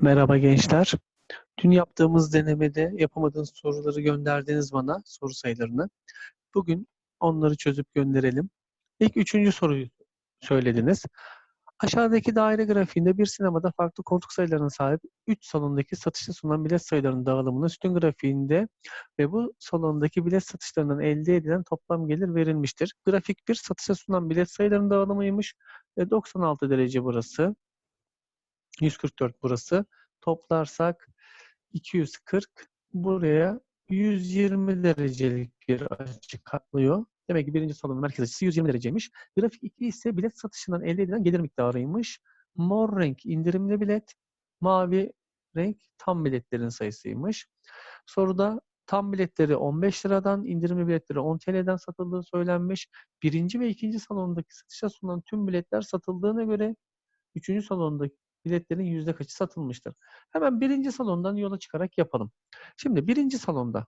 Merhaba gençler. Dün yaptığımız denemede yapamadığınız soruları gönderdiniz bana, soru sayılarını. Bugün onları çözüp gönderelim. İlk üçüncü soruyu söylediniz. Aşağıdaki daire grafiğinde bir sinemada farklı koltuk sayılarına sahip 3 salondaki satışta sunulan bilet sayılarının dağılımını sütun grafiğinde ve bu salondaki bilet satışlarından elde edilen toplam gelir verilmiştir. Grafik 1 satışa sunulan bilet sayılarının dağılımıymış. E, 96 derece burası. 144 burası. Toplarsak 240 buraya 120 derecelik bir açı katlıyor. Demek ki birinci salonun merkez açısı 120 dereceymiş. Grafik 2 ise bilet satışından elde edilen gelir miktarıymış. Mor renk indirimli bilet, mavi renk tam biletlerin sayısıymış. Soruda tam biletleri 15 liradan, indirimli biletleri 10 TL'den satıldığı söylenmiş. Birinci ve ikinci salondaki satışa sunulan tüm biletler satıldığına göre üçüncü salondaki biletlerin yüzde kaçı satılmıştır? Hemen birinci salondan yola çıkarak yapalım. Şimdi birinci salonda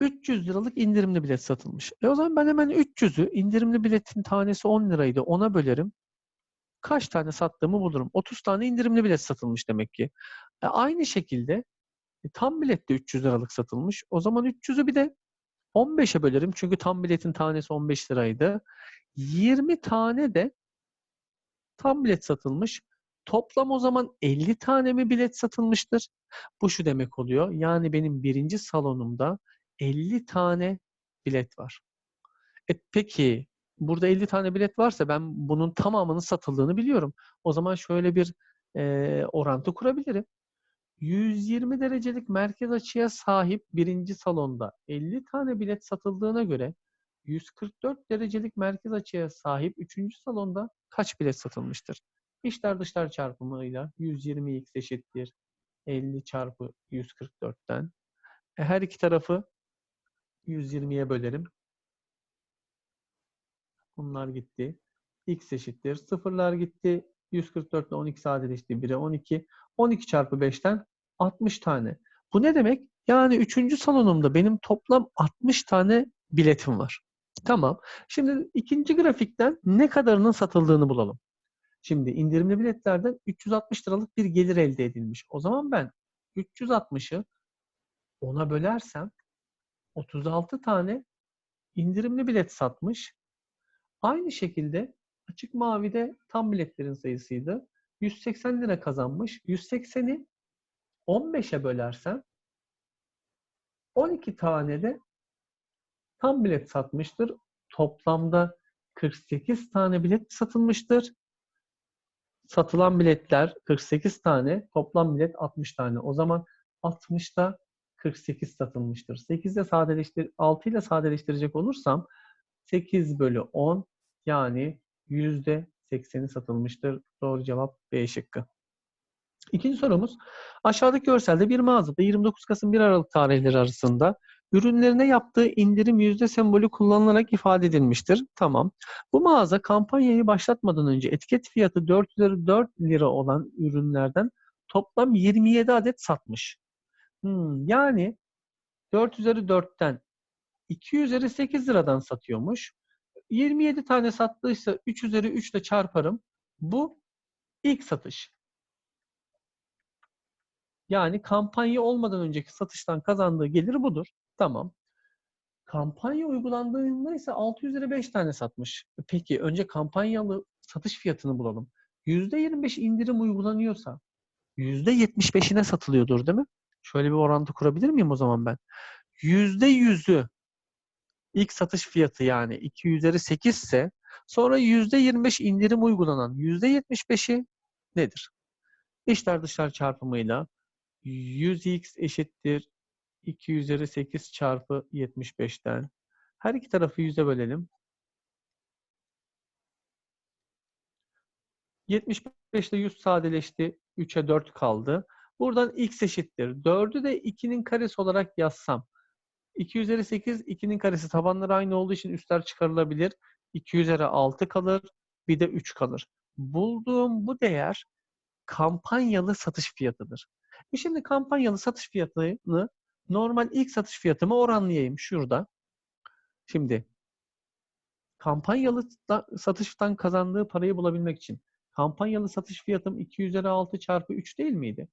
300 liralık indirimli bilet satılmış. E o zaman ben hemen 300'ü indirimli biletin tanesi 10 liraydı. Ona bölerim. Kaç tane sattığımı bulurum. 30 tane indirimli bilet satılmış demek ki. E aynı şekilde e, tam bilet de 300 liralık satılmış. O zaman 300'ü bir de 15'e bölerim. Çünkü tam biletin tanesi 15 liraydı. 20 tane de tam bilet satılmış. Toplam o zaman 50 tane mi bilet satılmıştır? Bu şu demek oluyor. Yani benim birinci salonumda 50 tane bilet var. E peki burada 50 tane bilet varsa ben bunun tamamının satıldığını biliyorum. O zaman şöyle bir e, orantı kurabilirim. 120 derecelik merkez açıya sahip birinci salonda 50 tane bilet satıldığına göre 144 derecelik merkez açıya sahip 3. salonda kaç bilet satılmıştır? İçler dışlar çarpımıyla 120x eşittir 50 çarpı 144'ten. E her iki tarafı 120'ye bölerim. Bunlar gitti. x eşittir. Sıfırlar gitti. 144 ile 12 sadeleşti. 1'e 12. 12 çarpı 5'ten 60 tane. Bu ne demek? Yani 3. salonumda benim toplam 60 tane biletim var. Tamam. Şimdi ikinci grafikten ne kadarının satıldığını bulalım. Şimdi indirimli biletlerden 360 liralık bir gelir elde edilmiş. O zaman ben 360'ı ona bölersem 36 tane indirimli bilet satmış. Aynı şekilde açık mavide tam biletlerin sayısıydı. 180 lira kazanmış. 180'i 15'e bölersem 12 tane de tam bilet satmıştır. Toplamda 48 tane bilet satılmıştır. Satılan biletler 48 tane, toplam bilet 60 tane. O zaman 60'da 48 satılmıştır. 8 ile sadeleştir 6 ile sadeleştirecek olursam 8 bölü 10 yani %80'i satılmıştır. Doğru cevap B şıkkı. İkinci sorumuz. Aşağıdaki görselde bir mağazada 29 Kasım 1 Aralık tarihleri arasında ürünlerine yaptığı indirim yüzde sembolü kullanılarak ifade edilmiştir. Tamam. Bu mağaza kampanyayı başlatmadan önce etiket fiyatı 4 lira 4 lira olan ürünlerden toplam 27 adet satmış. Hmm, yani 4 üzeri 4'ten 2 üzeri 8 liradan satıyormuş. 27 tane sattıysa 3 üzeri 3 ile çarparım. Bu ilk satış. Yani kampanya olmadan önceki satıştan kazandığı gelir budur. Tamam. Kampanya uygulandığında ise 600 lira 5 tane satmış. Peki önce kampanyalı satış fiyatını bulalım. %25 indirim uygulanıyorsa %75'ine satılıyordur değil mi? Şöyle bir orantı kurabilir miyim o zaman ben? %100'ü ilk satış fiyatı yani 2 üzeri 8 ise sonra %25 indirim uygulanan %75'i nedir? İçler dışlar çarpımıyla 100x eşittir 2 üzeri 8 çarpı 75'ten. Her iki tarafı 100'e bölelim. 75 ile 100 sadeleşti. 3'e 4 kaldı. Buradan x eşittir. 4'ü de 2'nin karesi olarak yazsam. 2 üzeri 8, 2'nin karesi tabanları aynı olduğu için üstler çıkarılabilir. 2 üzeri 6 kalır. Bir de 3 kalır. Bulduğum bu değer kampanyalı satış fiyatıdır. E şimdi kampanyalı satış fiyatını normal ilk satış fiyatıma oranlayayım şurada. Şimdi kampanyalı satıştan kazandığı parayı bulabilmek için kampanyalı satış fiyatım 2 üzeri 6 çarpı 3 değil miydi?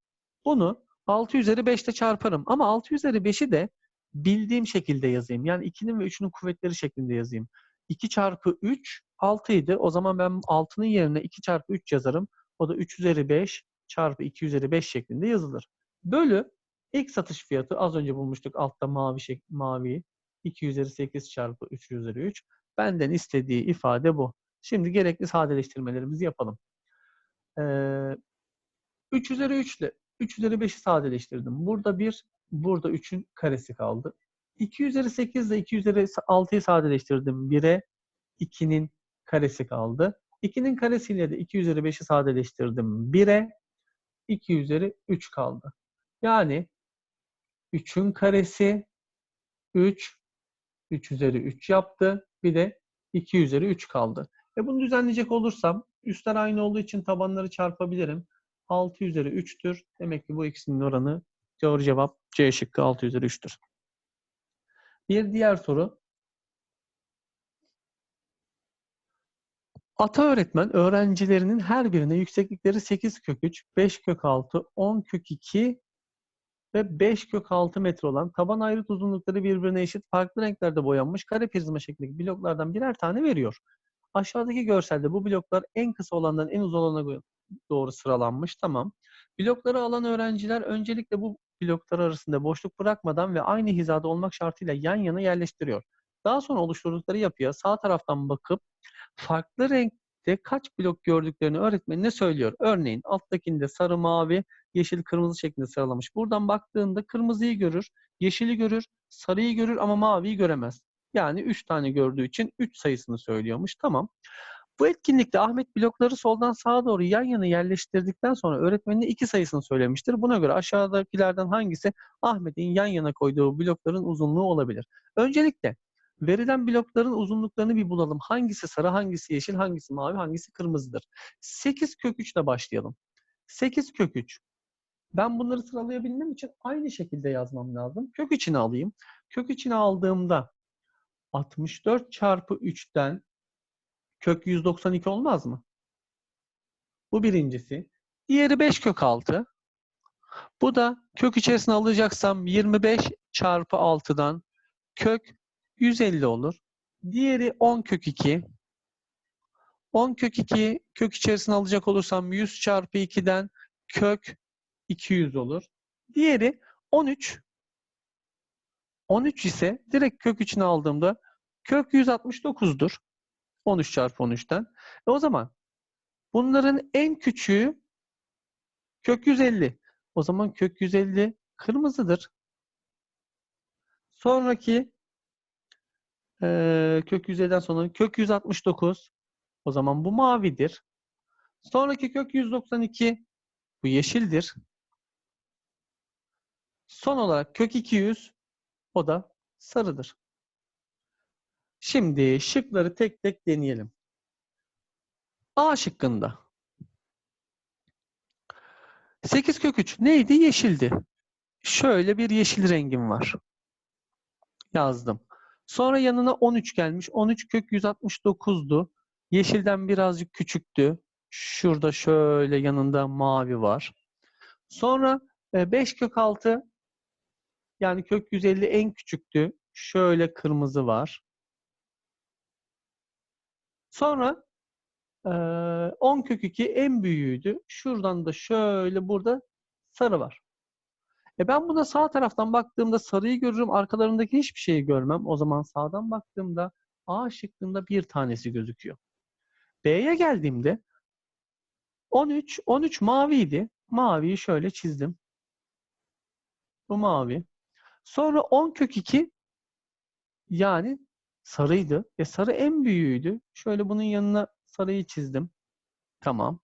Bunu 6 üzeri 5 ile çarparım. Ama 6 üzeri 5'i de bildiğim şekilde yazayım. Yani 2'nin ve 3'ünün kuvvetleri şeklinde yazayım. 2 çarpı 3 6 idi. O zaman ben 6'nın yerine 2 çarpı 3 yazarım. O da 3 üzeri 5 çarpı 2 üzeri 5 şeklinde yazılır. Bölü ilk satış fiyatı az önce bulmuştuk altta mavi şek mavi 2 üzeri 8 çarpı 3 üzeri 3. Benden istediği ifade bu. Şimdi gerekli sadeleştirmelerimizi yapalım. Ee, 3 üzeri 3 ile 3 üzeri 5'i sadeleştirdim. Burada 1, burada 3'ün karesi kaldı. 2 üzeri 8 ile 2 üzeri 6'yı sadeleştirdim. 1'e 2'nin karesi kaldı. 2'nin karesiyle de 2 üzeri 5'i sadeleştirdim. 1'e 2 üzeri 3 kaldı. Yani 3'ün karesi 3, 3 üzeri 3 yaptı. Bir de 2 üzeri 3 kaldı. Ve bunu düzenleyecek olursam üstler aynı olduğu için tabanları çarpabilirim. 6 üzeri 3'tür. Demek ki bu ikisinin oranı doğru cevap C şıkkı 6 üzeri 3'tür. Bir diğer soru. Ata öğretmen öğrencilerinin her birine yükseklikleri 8 kök 3, 5 kök 6, 10 kök 2 ve 5 kök 6 metre olan taban ayrıt uzunlukları birbirine eşit farklı renklerde boyanmış kare prizma şeklindeki bloklardan birer tane veriyor. Aşağıdaki görselde bu bloklar en kısa olandan en uzun olana doğru sıralanmış. Tamam. Blokları alan öğrenciler öncelikle bu bloklar arasında boşluk bırakmadan ve aynı hizada olmak şartıyla yan yana yerleştiriyor. Daha sonra oluşturdukları yapıya sağ taraftan bakıp farklı renkte kaç blok gördüklerini öğretmenine söylüyor. Örneğin alttakinde sarı, mavi, yeşil, kırmızı şeklinde sıralamış. Buradan baktığında kırmızıyı görür, yeşili görür, sarıyı görür ama maviyi göremez. Yani 3 tane gördüğü için 3 sayısını söylüyormuş. Tamam. Bu etkinlikte Ahmet blokları soldan sağa doğru yan yana yerleştirdikten sonra öğretmenine iki sayısını söylemiştir. Buna göre aşağıdakilerden hangisi Ahmet'in yan yana koyduğu blokların uzunluğu olabilir? Öncelikle verilen blokların uzunluklarını bir bulalım. Hangisi sarı, hangisi yeşil, hangisi mavi, hangisi kırmızıdır? 8 kök 3 ile başlayalım. 8 kök 3. Ben bunları sıralayabilmem için aynı şekilde yazmam lazım. Kök içine alayım. Kök içine aldığımda 64 çarpı 3'ten kök 192 olmaz mı? Bu birincisi. Diğeri 5 kök 6. Bu da kök içerisine alacaksam 25 çarpı 6'dan kök 150 olur. Diğeri 10 kök 2. 10 kök 2 kök içerisine alacak olursam 100 çarpı 2'den kök 200 olur. Diğeri 13. 13 ise direkt kök içine aldığımda kök 169'dur. 13 çarpı 13'ten. E o zaman bunların en küçüğü kök 150. O zaman kök 150 kırmızıdır. Sonraki e, kök 150'den sonra kök 169. O zaman bu mavidir. Sonraki kök 192 bu yeşildir. Son olarak kök 200 o da sarıdır. Şimdi şıkları tek tek deneyelim. A şıkkında 8 kök 3 neydi? Yeşildi. Şöyle bir yeşil rengim var. Yazdım. Sonra yanına 13 gelmiş. 13 kök 169'du. Yeşilden birazcık küçüktü. Şurada şöyle yanında mavi var. Sonra 5 kök 6 yani kök 150 en küçüktü. Şöyle kırmızı var. Sonra 10 kök 2 en büyüğüydü. Şuradan da şöyle burada sarı var. E ben buna sağ taraftan baktığımda sarıyı görürüm. Arkalarındaki hiçbir şeyi görmem. O zaman sağdan baktığımda A şıkkında bir tanesi gözüküyor. B'ye geldiğimde 13, 13 maviydi. Maviyi şöyle çizdim. Bu mavi. Sonra 10 kök 2 yani sarıydı. E sarı en büyüğüydü. Şöyle bunun yanına sarıyı çizdim. Tamam.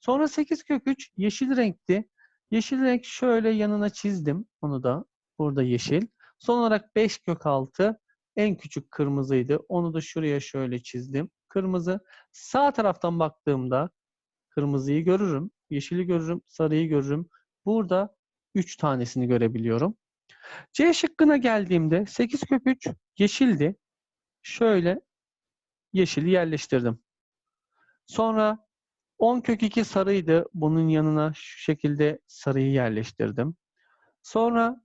Sonra 8 kök 3 yeşil renkti. Yeşil renk şöyle yanına çizdim. Onu da burada yeşil. Son olarak 5 kök 6 en küçük kırmızıydı. Onu da şuraya şöyle çizdim. Kırmızı. Sağ taraftan baktığımda kırmızıyı görürüm. Yeşili görürüm. Sarıyı görürüm. Burada 3 tanesini görebiliyorum. C şıkkına geldiğimde 8 kök 3 yeşildi. Şöyle yeşili yerleştirdim. Sonra 10 kök 2 sarıydı. Bunun yanına şu şekilde sarıyı yerleştirdim. Sonra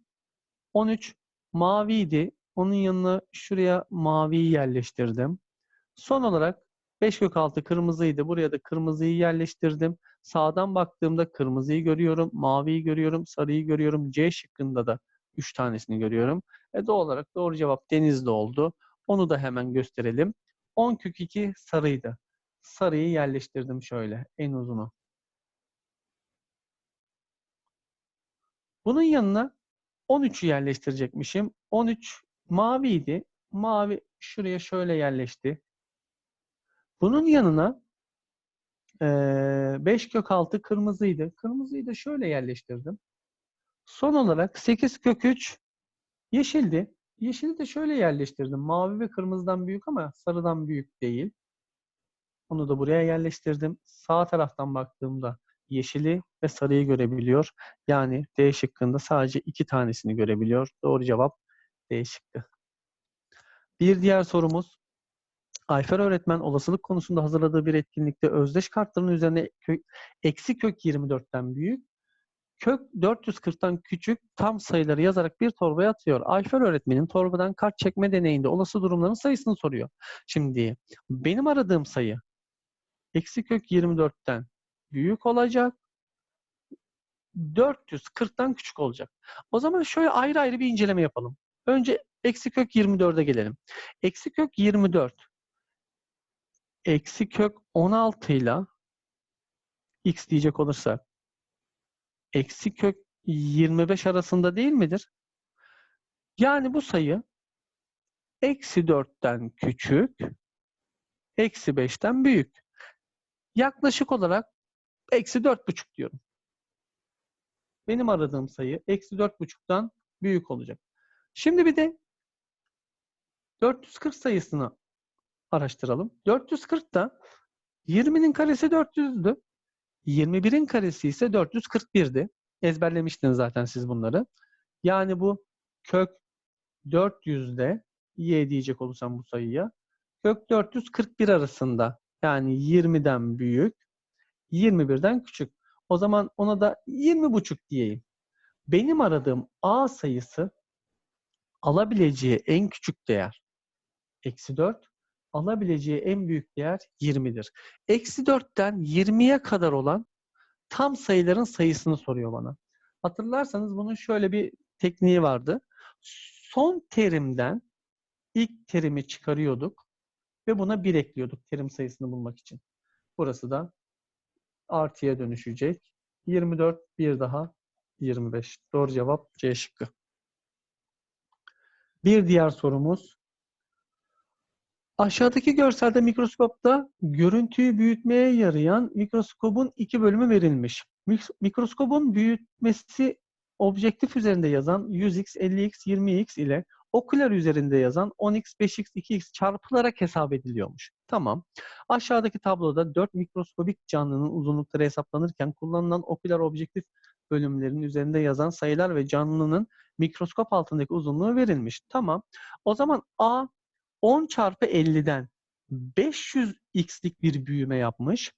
13 maviydi. Onun yanına şuraya maviyi yerleştirdim. Son olarak 5 kök 6 kırmızıydı. Buraya da kırmızıyı yerleştirdim. Sağdan baktığımda kırmızıyı görüyorum, maviyi görüyorum, sarıyı görüyorum. C şıkkında da 3 tanesini görüyorum. E doğal olarak doğru cevap Denizli oldu. Onu da hemen gösterelim. 10 kök 2 sarıydı. Sarıyı yerleştirdim şöyle en uzunu. Bunun yanına 13'ü yerleştirecekmişim. 13 maviydi. Mavi şuraya şöyle yerleşti. Bunun yanına 5 kök 6 kırmızıydı. Kırmızıyı da şöyle yerleştirdim. Son olarak 8 kök 3 yeşildi. Yeşili de şöyle yerleştirdim. Mavi ve kırmızıdan büyük ama sarıdan büyük değil. Onu da buraya yerleştirdim. Sağ taraftan baktığımda yeşili ve sarıyı görebiliyor. Yani D şıkkında sadece iki tanesini görebiliyor. Doğru cevap D şıkkı. Bir diğer sorumuz. Ayfer öğretmen olasılık konusunda hazırladığı bir etkinlikte özdeş kartların üzerine kök, eksi kök 24'ten büyük, kök 440'tan küçük tam sayıları yazarak bir torbaya atıyor. Ayfer öğretmenin torbadan kart çekme deneyinde olası durumların sayısını soruyor. Şimdi benim aradığım sayı eksi kök 24'ten büyük olacak. 440'tan küçük olacak. O zaman şöyle ayrı ayrı bir inceleme yapalım. Önce eksi kök 24'e gelelim. Eksi kök 24 eksi kök 16 ile x diyecek olursak eksi kök 25 arasında değil midir? Yani bu sayı eksi 4'ten küçük eksi 5'ten büyük. Yaklaşık olarak eksi 4,5 diyorum. Benim aradığım sayı eksi 4,5'tan büyük olacak. Şimdi bir de 440 sayısını araştıralım. 440 da 20'nin karesi 400'dü. 21'in karesi ise 441'di. Ezberlemiştiniz zaten siz bunları. Yani bu kök 400'de y diyecek olursam bu sayıya kök 441 arasında yani 20'den büyük 21'den küçük. O zaman ona da 20,5 diyeyim. Benim aradığım a sayısı alabileceği en küçük değer eksi 4 alabileceği en büyük değer 20'dir. Eksi 4'ten 20'ye kadar olan tam sayıların sayısını soruyor bana. Hatırlarsanız bunun şöyle bir tekniği vardı. Son terimden ilk terimi çıkarıyorduk ve buna 1 ekliyorduk terim sayısını bulmak için. Burası da artıya dönüşecek. 24 bir daha 25. Doğru cevap C şıkkı. Bir diğer sorumuz Aşağıdaki görselde mikroskopta görüntüyü büyütmeye yarayan mikroskobun iki bölümü verilmiş. Mikroskobun büyütmesi objektif üzerinde yazan 100x, 50x, 20x ile okular üzerinde yazan 10x, 5x, 2x çarpılarak hesap ediliyormuş. Tamam. Aşağıdaki tabloda 4 mikroskobik canlının uzunlukları hesaplanırken kullanılan okular objektif bölümlerinin üzerinde yazan sayılar ve canlının mikroskop altındaki uzunluğu verilmiş. Tamam. O zaman A 10 çarpı 50'den 500x'lik bir büyüme yapmış.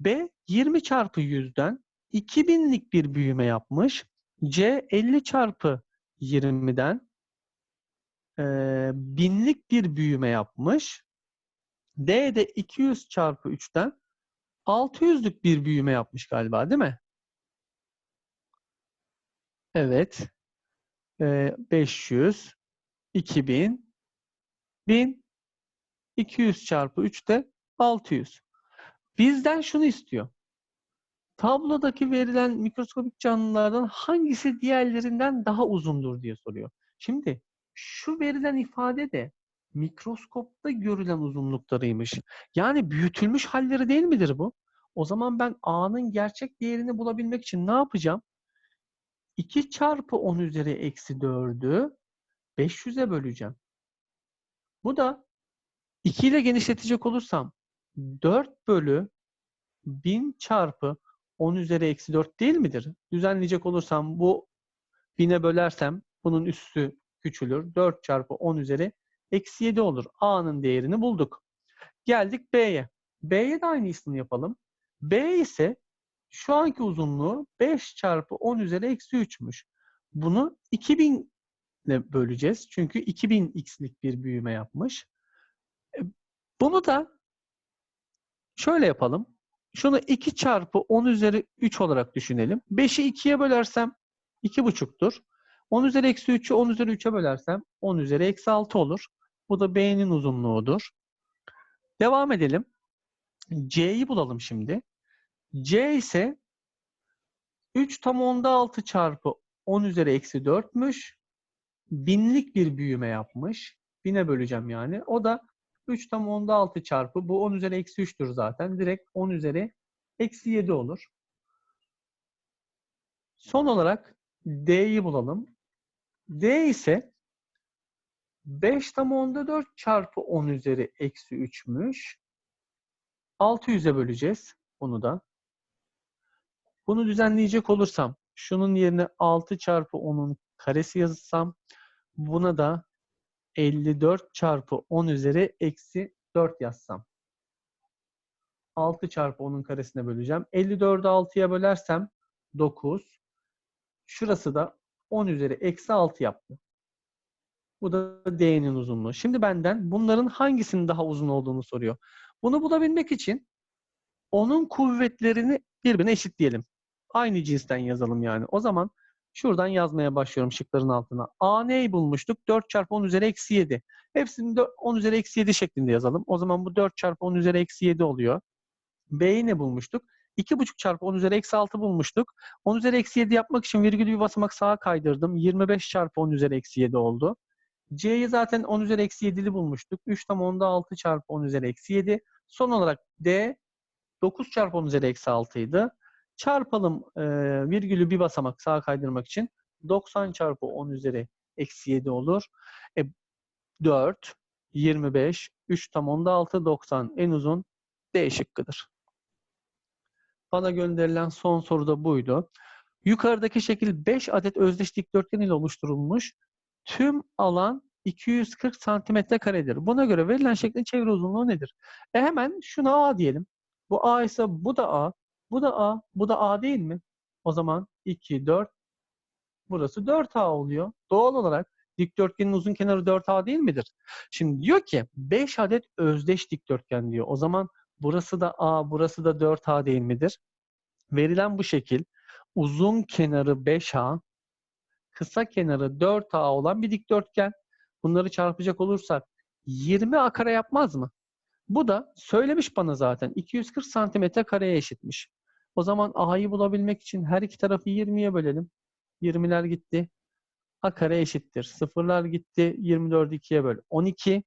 B 20 çarpı 100'den 2000'lik bir büyüme yapmış. C 50 çarpı 20'den e, binlik bir büyüme yapmış. D de 200 çarpı 3'ten 600'lük bir büyüme yapmış galiba değil mi? Evet. E, 500, 2000, 1000 200 çarpı 3 de 600. Bizden şunu istiyor. Tablodaki verilen mikroskopik canlılardan hangisi diğerlerinden daha uzundur diye soruyor. Şimdi şu verilen ifade de mikroskopta görülen uzunluklarıymış. Yani büyütülmüş halleri değil midir bu? O zaman ben A'nın gerçek değerini bulabilmek için ne yapacağım? 2 çarpı 10 üzeri eksi 4'ü 500'e böleceğim. Bu da 2 ile genişletecek olursam 4 bölü 1000 çarpı 10 üzeri eksi 4 değil midir? Düzenleyecek olursam bu 1000'e bölersem bunun üssü küçülür. 4 çarpı 10 üzeri eksi 7 olur. A'nın değerini bulduk. Geldik B'ye. B'ye de aynı işlemi yapalım. B ise şu anki uzunluğu 5 çarpı 10 üzeri eksi 3'müş. Bunu 2000 ile böleceğiz. Çünkü 2000 x'lik bir büyüme yapmış. E, Bunu da şöyle yapalım. Şunu 2 çarpı 10 üzeri 3 olarak düşünelim. 5'i 2'ye bölersem 2,5'tur. 10 üzeri eksi 3'ü 10 üzeri 3'e bölersem 10 üzeri eksi 6 olur. Bu da B'nin uzunluğudur. Devam edelim. C'yi bulalım şimdi. C ise 3 tam onda 6 çarpı 10 üzeri eksi 4'müş. Binlik bir büyüme yapmış. Bine böleceğim yani. O da 3 tam onda 6 çarpı bu 10 üzeri eksi 3'tür zaten. Direkt 10 üzeri eksi 7 olur. Son olarak D'yi bulalım. D ise 5 tam onda 4 çarpı 10 üzeri eksi 3'müş. 600'e böleceğiz bunu da. Bunu düzenleyecek olursam şunun yerine 6 çarpı 10'un karesi yazsam buna da 54 çarpı 10 üzeri eksi 4 yazsam. 6 çarpı 10'un karesine böleceğim. 54'ü 6'ya bölersem 9. Şurası da 10 üzeri eksi 6 yaptı. Bu da D'nin uzunluğu. Şimdi benden bunların hangisinin daha uzun olduğunu soruyor. Bunu bulabilmek için onun kuvvetlerini birbirine eşitleyelim. Aynı cinsten yazalım yani. O zaman şuradan yazmaya başlıyorum şıkların altına. A neyi bulmuştuk? 4 çarpı 10 üzeri eksi 7. Hepsini de 10 üzeri eksi 7 şeklinde yazalım. O zaman bu 4 çarpı 10 üzeri eksi 7 oluyor. B'yi ne bulmuştuk? 2,5 çarpı 10 üzeri eksi 6 bulmuştuk. 10 üzeri eksi 7 yapmak için virgülü bir basamak sağa kaydırdım. 25 çarpı 10 üzeri eksi 7 oldu. C'yi zaten 10 üzeri eksi 7'li bulmuştuk. 3 tam onda 6 çarpı 10 üzeri eksi 7. Son olarak D 9 çarpı 10 üzeri eksi 6 idi. Çarpalım e, virgülü bir basamak sağa kaydırmak için. 90 çarpı 10 üzeri eksi 7 olur. E, 4, 25, 3 tam onda 6, 90 en uzun D şıkkıdır. Bana gönderilen son soru da buydu. Yukarıdaki şekil 5 adet özdeş dikdörtgen ile oluşturulmuş. Tüm alan 240 santimetre karedir. Buna göre verilen şeklin çevre uzunluğu nedir? E hemen şuna A diyelim. Bu A ise bu da A. Bu da A. Bu da A değil mi? O zaman 2, 4. Burası 4A oluyor. Doğal olarak dikdörtgenin uzun kenarı 4A değil midir? Şimdi diyor ki 5 adet özdeş dikdörtgen diyor. O zaman burası da A, burası da 4A değil midir? Verilen bu şekil uzun kenarı 5A, kısa kenarı 4A olan bir dikdörtgen. Bunları çarpacak olursak 20 A kare yapmaz mı? Bu da söylemiş bana zaten 240 santimetre kareye eşitmiş. O zaman A'yı bulabilmek için her iki tarafı 20'ye bölelim. 20'ler gitti. A kare eşittir. Sıfırlar gitti. 24'ü 2'ye böl. 12.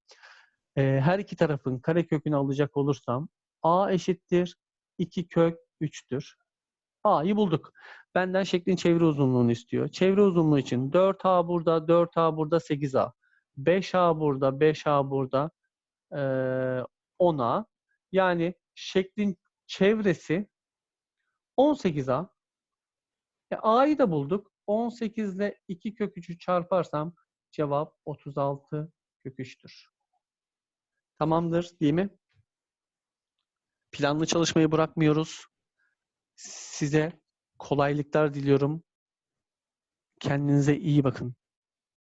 Ee, her iki tarafın kare kökünü alacak olursam A eşittir. 2 kök 3'tür. A'yı bulduk. Benden şeklin çevre uzunluğunu istiyor. Çevre uzunluğu için 4A burada, 4A burada, 8A. 5A burada, 5A burada, ee, 10A. Yani şeklin çevresi 18A. E, A'yı da bulduk. 18 ile 2 kök 3'ü çarparsam cevap 36 kök 3'tür. Tamamdır değil mi? Planlı çalışmayı bırakmıyoruz. Size kolaylıklar diliyorum. Kendinize iyi bakın.